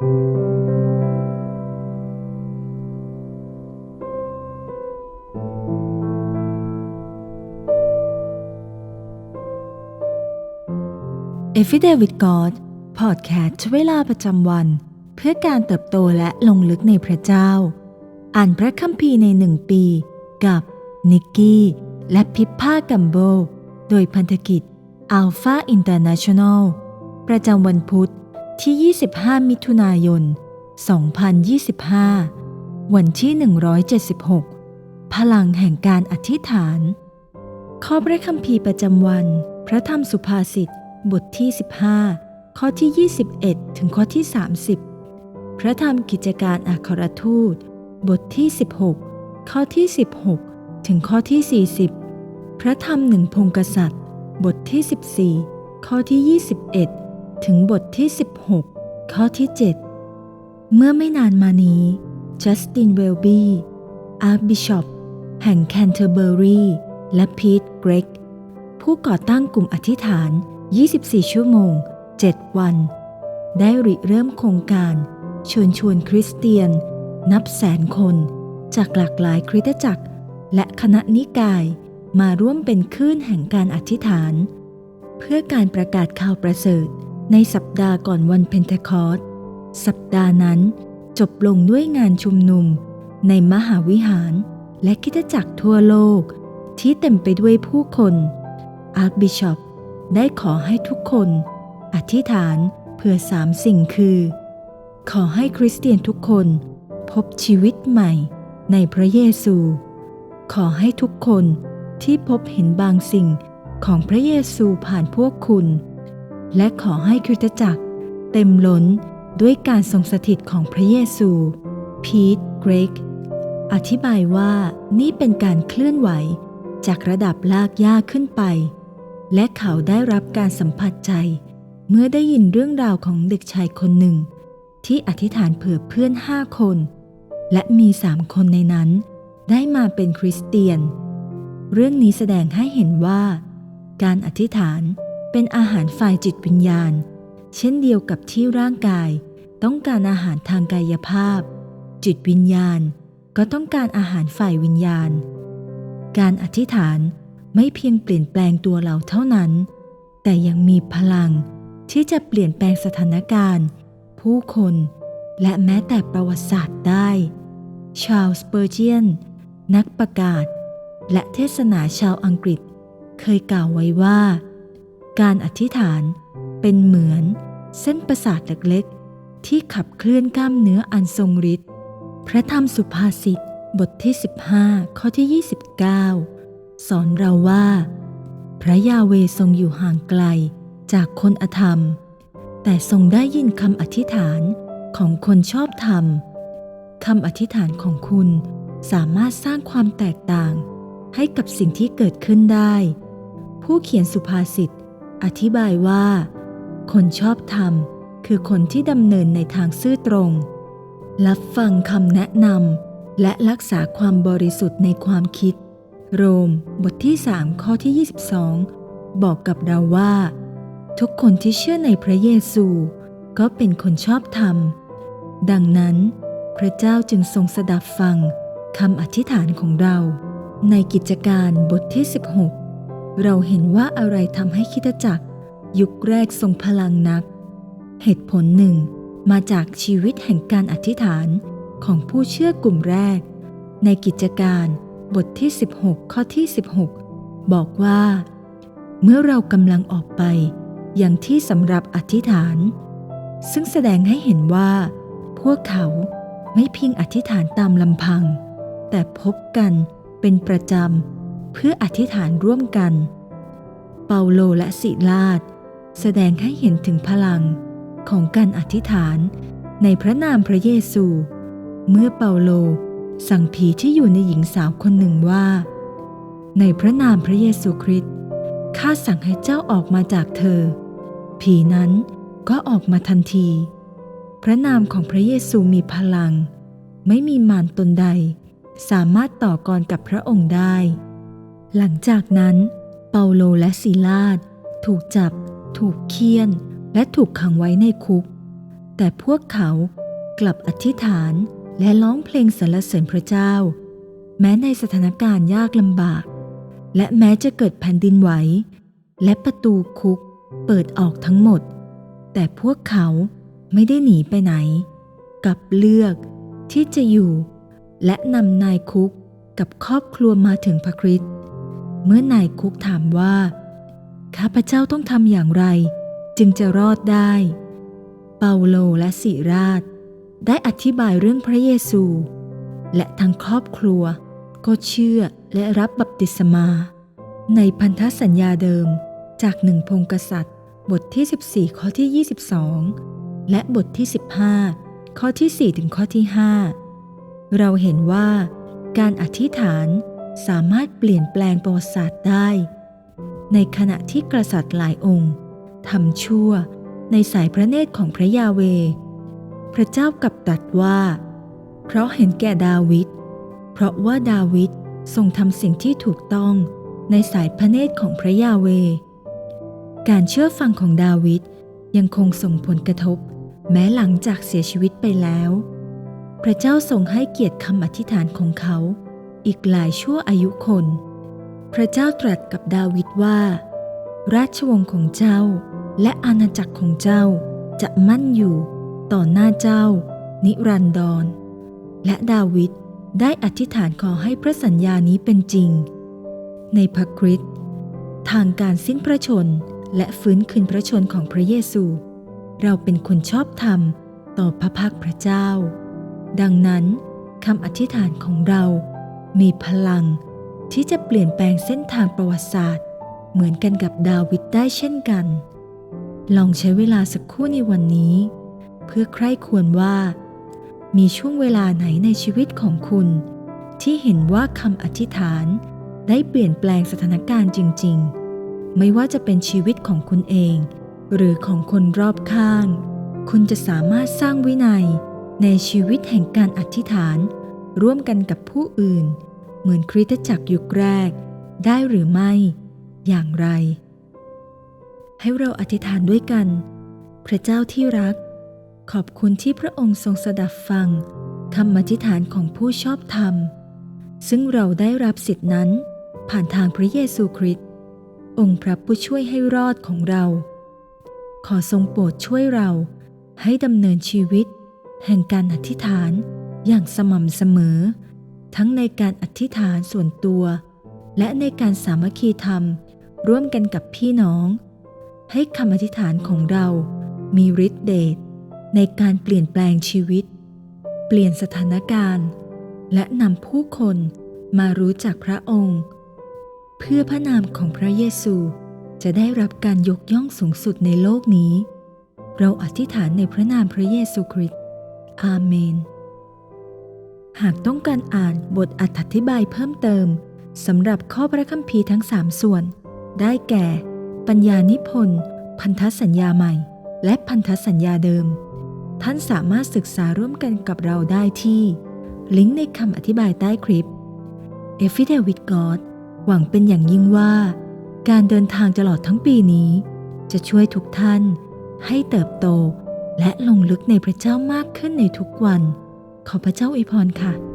e f i d a with God พอดแคสต์เวลาประจำวัน เพื่อการเติบโตและลงลึกในพระเจ้า อ่านพระคัมภีร์ในหนึ่งปี กับนิกกี้ และพิพผ้ากัมโบ โดยพันธกิจ Alpha International ประจำวันพุธ ที่ 25 มิถุนายน 2025 วันที่ 176 พลังแห่งการอธิษฐาน ข้อพระคัมภีร์ประจำวัน พระธรรมสุภาษิต บทที่ 15 ข้อที่ 21 ถึงข้อที่ 30 พระธรรมกิจการอัครทูต บทที่ 16 ข้อที่ 16 ถึงข้อที่ 40 พระธรรมหนึ่งพงกษัตริย์ บทที่ 14 ข้อที่ 21 ถึงบทที่ 16 ข้อที่ 7 เมื่อไม่นานมานี้จัสตินเวลบีอาร์บิชอปแห่งแคนเทอร์เบอรีและพีทเกรกผู้ก่อตั้งกลุ่มอธิษฐาน 24 ชั่วโมง 7 วัน ได้ริเริ่มโครงการเชิญชวนคริสเตียน นับแสนคน จากหลากหลายคริสตจักร และคณะนิกายมาร่วมเป็นคลื่นแห่งการอธิษฐาน เพื่อการประกาศข่าวประเสริฐ ในสัปดาห์ก่อนวันเพนเทคอสสัปดาห์นั้นจบลงด้วยงานชุมนุม ในมหาวิหาร และคริสตจักรทั่วโลก ที่เต็มไปด้วยผู้คนอาร์คบิชอปได้ขอให้ทุกคน อธิษฐานเพื่อสามสิ่งคือ ขอให้คริสเตียนทุกคน พบชีวิตใหม่ในพระเยซู ขอให้ทุกคนที่พบเห็นบางสิ่งของพระเยซูผ่านพวกคุณ และขอให้คริสตจักร เต็มล้นด้วยการทรงสถิตของพระเยซู พีทเกรก อธิบายว่านี่เป็นการเคลื่อนไหวจากระดับลากย่าขึ้นไป และเขาได้รับการสัมผัสใจ เมื่อได้ยินเรื่องราวของเด็กชายคนหนึ่ง ที่อธิษฐานเผื่อเพื่อนห้าคน และมีสามคนในนั้น ได้มาเป็นคริสเตียน เรื่องนี้แสดงให้เห็นว่า การอธิษฐาน เป็นอาหารฝ่ายจิตวิญญาณ เช่นเดียวกับที่ร่างกาย ต้องการอาหารทางกายภาพ จิตวิญญาณก็ต้องการอาหารฝ่ายวิญญาณ การอธิษฐานไม่เพียงเปลี่ยนแปลงตัวเราเท่านั้น แต่ยังมีพลังที่จะเปลี่ยนแปลงสถานการณ์ ผู้คน และแม้แต่ประวัติศาสตร์ได้ ชาลสเปอร์เจียน นักประกาศ และเทศนาชาวอังกฤษ เคยกล่าวไว้ว่า การอธิษฐานเป็นเหมือนเส้นประสาทเล็กๆ ที่ขับเคลื่อนกล้ามเนื้ออันทรงฤทธิ์พระธรรมสุภาษิตบทที่ 15 ข้อที่ 29 สอนเราว่า พระยาเวทรงอยู่ห่างไกลจากคนอธรรม แต่ทรงได้ยินคำอธิษฐานของคนชอบธรรมคำอธิษฐานของคุณสามารถสร้างความแตกต่างให้กับสิ่งที่เกิดขึ้นได้ ผู้เขียนสุภาษิต อธิบายว่า คนชอบธรรมคือคนที่ดำเนินในทางซื่อตรง รับฟังคำแนะนำและรักษาความบริสุทธิ์ในความคิด โรมบทที่ 3 ข้อที่ 22 บอกกับเราว่า ทุกคนที่เชื่อในพระเยซู ก็เป็นคนชอบธรรม ดังนั้น พระเจ้าจึงทรงสดับฟังคำอธิษฐานของเรา ในกิจการบทที่ 16 เราเห็นว่าอะไรทำให้คิดจักร ยุคแรกทรงพลังนัก เหตุผลหนึ่ง มาจากชีวิตแห่งการอธิษฐานของผู้เชื่อกลุ่มแรก ในกิจการบทที่ 16 ข้อที่ 16 บอกว่า เมื่อเรากำลังออกไป อย่างที่สำหรับอธิษฐาน ซึ่งแสดงให้เห็นว่า พวกเขาไม่เพียงอธิษฐานตามลำพัง แต่พบกันเป็นประจำ เพื่ออธิษฐานร่วมกัน เปาโลและสิลาดแสดงให้เห็นถึงพลังของการอธิษฐานในพระนามพระเยซู เมื่อเปาโลสั่งผีที่อยู่ในหญิงสาวคนหนึ่งว่า ในพระนามพระเยซูคริสต์ข้าสั่งให้เจ้าออกมาจากเธอ ผีนั้นก็ออกมาทันที พระนามของพระเยซูมีพลัง ไม่มีมารตนใด สามารถต่อกรกับพระองค์ได้ หลังจากนั้น เปาโลและซีลาดถูกจับ ถูกเคี่ยน และถูกขังไว้ในคุก แต่พวกเขากลับอธิษฐานและร้องเพลงสรรเสริญพระเจ้า แม้ในสถานการณ์ยากลำบาก และแม้จะเกิดแผ่นดินไหว และประตูคุกเปิดออกทั้งหมด แต่พวกเขาไม่ได้หนีไปไหน กลับเลือกที่จะอยู่ และนำนายคุกกับครอบครัวมาถึงพระคริสต์ เมื่อนายคุกถามว่า ข้าพเจ้าต้องทำอย่างไร จึงจะรอดได้ เปาโลและสิราช ได้อธิบายเรื่องพระเยซู และทั้งครอบครัว ก็เชื่อและรับบัพติศมา ในพันธสัญญาเดิมจากหนึ่งพงกษัตริย์ บทที่ 14 ข้อที่ 22 และบทที่ 15 ข้อที่ 4 ถึงข้อที่ 5 เราเห็นว่าการอธิษฐาน สามารถเปลี่ยนแปลงประวัติศาสตร์ได้ ในขณะที่กษัตริย์หลายองค์ทำชั่วในสายพระเนตรของพระยาเว พระเจ้ากลับตรัสว่า เพราะเห็นแก่ดาวิด เพราะว่าดาวิดทรงทำสิ่งที่ถูกต้องในสายพระเนตรของพระยาเว การเชื่อฟังของดาวิดยังคงส่งผลกระทบ แม้หลังจากเสียชีวิตไปแล้ว พระเจ้าทรงให้เกียรติคำอธิษฐานของเขา อีกหลายชั่วอายุคน พระเจ้าตรัสกับดาวิดว่า ราชวงศ์ของเจ้าและอาณาจักรของเจ้าจะมั่นอยู่ต่อหน้าเจ้า นิรันดร และดาวิดได้อธิษฐานขอให้พระสัญญานี้เป็นจริง ในพระคริสต์ทางการสิ้นพระชนและฟื้นคืนพระชนของพระเยซู เราเป็นคนชอบธรรมต่อพระพักพระเจ้า ดังนั้นคำอธิษฐานของเรา มีพลังที่จะเปลี่ยนแปลงเส้นทางประวัติศาสตร์ เหมือนกันกับดาวิดได้เช่นกัน ลองใช้เวลาสักครู่ในวันนี้ เพื่อใคร่ควรว่า มีช่วงเวลาไหนในชีวิตของคุณ ที่เห็นว่าคำอธิษฐานได้เปลี่ยนแปลงสถานการณ์จริง ๆ ไม่ว่าจะเป็นชีวิตของคุณเอง หรือของคนรอบข้าง คุณจะสามารถสร้างวินัยในชีวิตแห่งการอธิษฐาน ร่วมกันกับผู้อื่น เหมือนคริสตจักรยุคแรก ได้หรือไม่ อย่างไร ให้เราอธิษฐานด้วยกัน พระเจ้าที่รัก ขอบคุณที่พระองค์ทรงสดับฟังคำอธิษฐานของผู้ชอบธรรม ซึ่งเราได้รับสิทธินั้นผ่านทางพระเยซูคริสต์องค์พระผู้ช่วยให้รอดของเรา ขอทรงโปรดช่วยเราให้ดำเนินชีวิต แห่งการอธิษฐาน อย่างสม่ำเสมอ ทั้งในการอธิษฐานส่วนตัว และในการสามัคคีธรรม ร่วมกันกับพี่น้อง ให้คำอธิษฐานของเรา มีฤทธิเดชในการเปลี่ยนแปลงชีวิต เปลี่ยนสถานการณ์ และนำผู้คนมารู้จักพระองค์ เพื่อพระนามของพระเยซูจะได้รับการยกย่องสูงสุดในโลกนี้ เราอธิษฐานในพระนามพระเยซูคริสต์อาเมน หากต้องการอ่านบทอธิบายเพิ่มเติมสำหรับข้อพระคัมภีร์ทั้งสามส่วน ได้แก่ ปัญญานิพนธ์พันธสัญญาใหม่ และพันธสัญญาเดิม ท่านสามารถศึกษาร่วมกันกับเราได้ที่ ลิงก์ในคำอธิบายใต้คลิป e f f i d e with God หวังเป็นอย่างยิ่งว่า การเดินทางตลอดทั้งปีนี้ จะช่วยทุกท่านให้เติบโตและลงลึกในพระเจ้ามากขึ้นในทุกวัน ขอพระเจ้าอวยพรค่ะ